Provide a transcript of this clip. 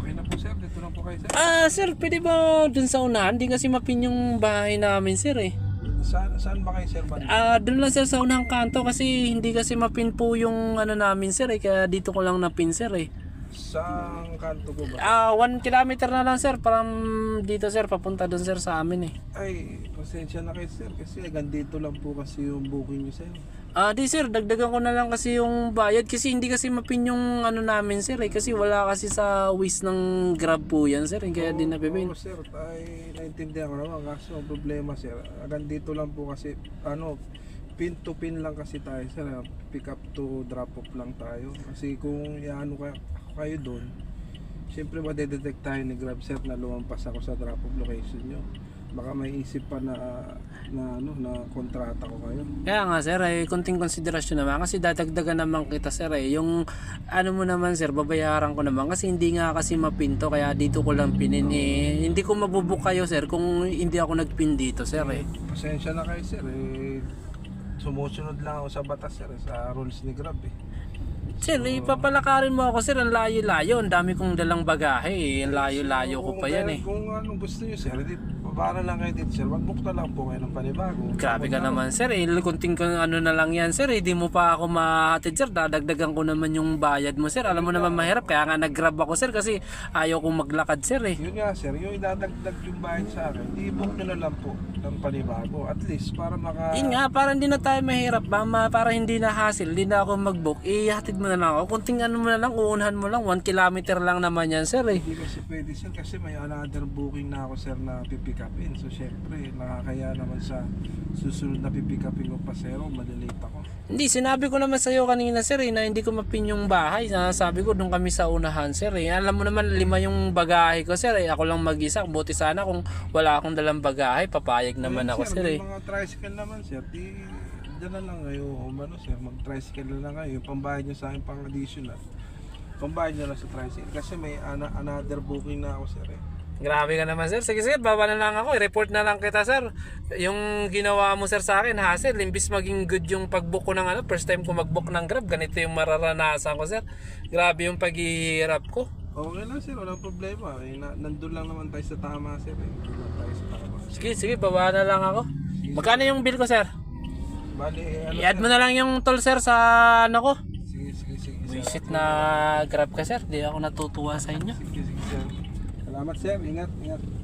Okay na po sir, dito na po kayo sir. Ah, sir, pwede ba dun sa unahan? Di kasi mapin yung bahay namin, sir eh. Saan, saan ba kayo sir? Banda? Ah, dun lang sir sa unahang kanto kasi hindi kasi mapin po yung ano namin, sir eh. Kaya dito ko lang napin, sir eh. Saan kanto ko ba? Ah, one kilometer na lang, sir. From dito, sir, papunta dun, sir, sa amin eh. Ay, pasensya na kayo sir kasi hanggang dito lang po kasi yung booking nyo sir. Ah, di sir, dagdagan ko na lang kasi yung bayad kasi hindi kasi mapin yung ano namin, sir eh. Kasi wala kasi sa waste ng grab po yan, sir. eh. Kaya di napipin. Oo sir, ay naintindihan ko naman kaso ang problema sir, hanggang dito lang po kasi ano, pin to pin lang kasi tayo sir, ah, pick up to drop off lang tayo. Kasi kung iano kayo, kayo doon, Siyempre madedetect tayo ni Grab sir na lumampas ako sa drop off location nyo. Baka may isip pa na na ano na kontrata ko kayo. Kaya nga sir, eh, konting konsiderasyon naman kasi dadagdagan naman kita sir eh. Yung ano mo naman sir, babayaran ko naman kasi hindi nga kasi mapinto kaya dito ko lang pinin eh. Hindi ko mabubuk kayo sir kung hindi ako nagpin dito sir eh. Pasensya na kayo sir eh sumusunod lang ako sa batas sir sa rules ni Grab eh. Sir, ipapalakarin mo ako sir, ang layo-layo. Ang dami kong dalang bagahe eh. Ang layo-layo ko Kung- pa yan eh. Kung anong gusto niyo sir, di para lang kayo dito sir. Mag-book na lang po kayo ng panibago. Grabe ka naman sir eh. Kunting kang ano na lang yan sir eh. Di mo pa ako mahatid sir. Dadagdagan ko naman yung bayad mo sir. Alam mo naman mahirap. Kaya nga nag-grab ako sir kasi ayaw kong maglakad sir eh. Yun nga sir, yung idadagdag yung bayad sa akin, i-book nyo na lang po ng panibago. At least para maka... Yun nga, para hindi na tayo mahirap ba, para hindi na hassle, hindi na ako mag-book, ihatid mo na lang ako. Kunting ano mo na lang, uunhan mo lang, 1 kilometer lang naman yan, sir eh. Hindi kasi pwede sir kasi may another booking na ako sir na pipick upin. So syempre nakakaya naman sa susunod na pipick upin ko pasero, malilate ako. Hindi, sinabi ko naman sa'yo kanina, sir eh, na hindi ko mapin yung bahay. Sabi ko, doon kami sa unahan, sir eh. Alam mo naman, lima yung bagahe ko, sir eh. Ako lang mag-isa. Buti sana kung wala akong dalang bagahe, papayag naman Ayun, ako, sir may eh. mga tricycle naman sir, di dyan na lang kayo, umano sir, mag-tricycle na lang kayo. Yung pambayad nyo sa akin pang additional. Pambayad nyo lang sa tricycle. Kasi may ana- another booking na ako sir eh. Grabe ka naman sir. Sige sir, baba na lang ako. I-report na lang kita sir. Yung ginawa mo sir sa akin, hassle. Imbis maging good yung pag-book ko ng ano, first time ko mag-book ng Grab, ganito yung mararanasan ko sir. Grabe yung paghihirap ko. Okay lang sir, walang problema. Eh, na, nandun lang naman tayo sa tama sir eh. Nandun lang tayo sa tama. Sige, sige, baba na lang ako. Magkano yung bill ko sir? Bali, eh, ano I-add mo na lang yung toll sir sa ano ko. Sige, sige, sige. sir. Visit na Grab ka sir. Di ako natutuwa sa inyo. Sige, sige, sir. Salamat sir, ingat, ingat.